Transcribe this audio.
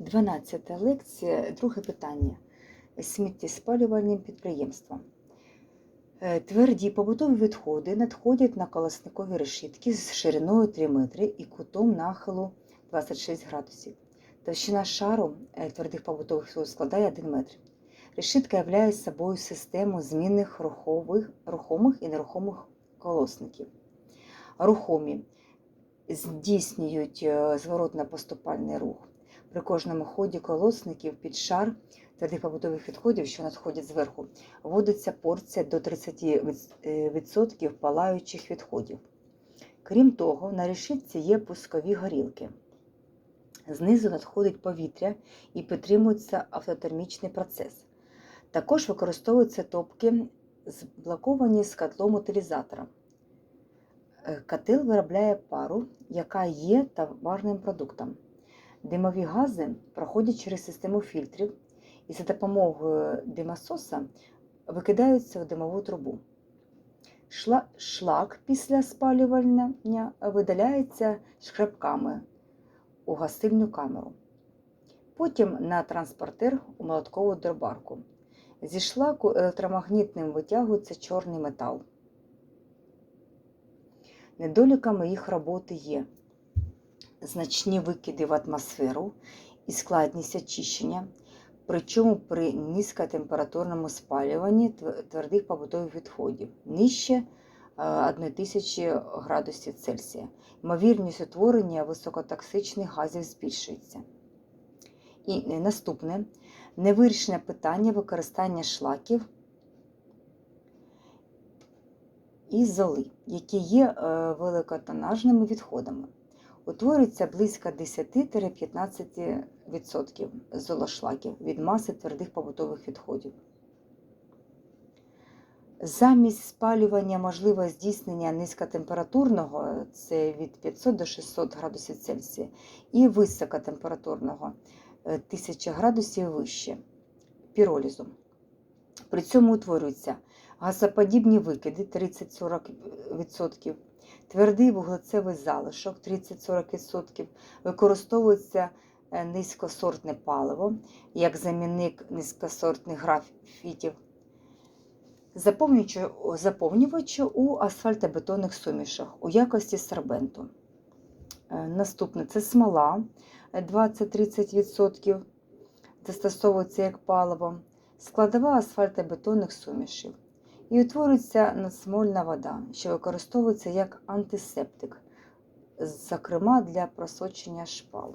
12 лекція, друге питання. Сміттєспалювальні підприємства. Е, Тверді побутові відходи надходять на колосникові решітки з шириною 3 метри і кутом нахилу 26 градусів. Товщина шару е, твердих побутових складає 1 метр. Решітка являє собою систему змінних рухових, рухомих і нерухомих колосників. Рухомі здійснюють е, зворотно-поступальний рух. При кожному ході колосників під шар твердих побутових відходів, що надходять зверху, вводиться порція до 30% палаючих відходів. Крім того, на решітці є пускові горілки. Знизу надходить повітря і підтримується автотермічний процес. Також використовуються топки, зблоковані з котлом утилізатора. Е, Котел виробляє пару, яка є товарним продуктом. Димові гази проходять через систему фільтрів і за допомогою димососа викидаються у димову трубу. Шлак після спалювання видаляється шкребками у гасильну камеру. Потім на транспортер у молоткову дробарку. Зі шлаку електромагнітним витягується чорний метал. Недоліками їх роботи є значні викиди в атмосферу і складність очищення, причому при низькотемпературному спалюванні твердих побутових відходів нижче 1000 градусів Цельсія. Ймовірність утворення високотоксичних газів збільшується. І е, наступне невирішене питання використання шлаків і золи, які є е, великотонажними відходами. Утворюється близько 10-15% золошлаків від маси твердих побутових відходів. Замість спалювання можливе здійснення низькотемпературного це від 500 до 600 градусів Цельсія, і високотемпературного е, 1000 градусів вище піролізу. При цьому утворюються газоподібні викиди 30-40%, твердий вуглецевий залишок 30-40%, використовується е, низькосортне паливо як замінник низькосортних графітів, заповнювачі у асфальтобетонних сумішах у якості сорбенту. Е, Наступне це смола е, 20-30%, застосовується як паливо, складова асфальтобетонних сумішів. І утворюється надсмольна вода, що використовується як антисептик, зокрема для просочення шпал.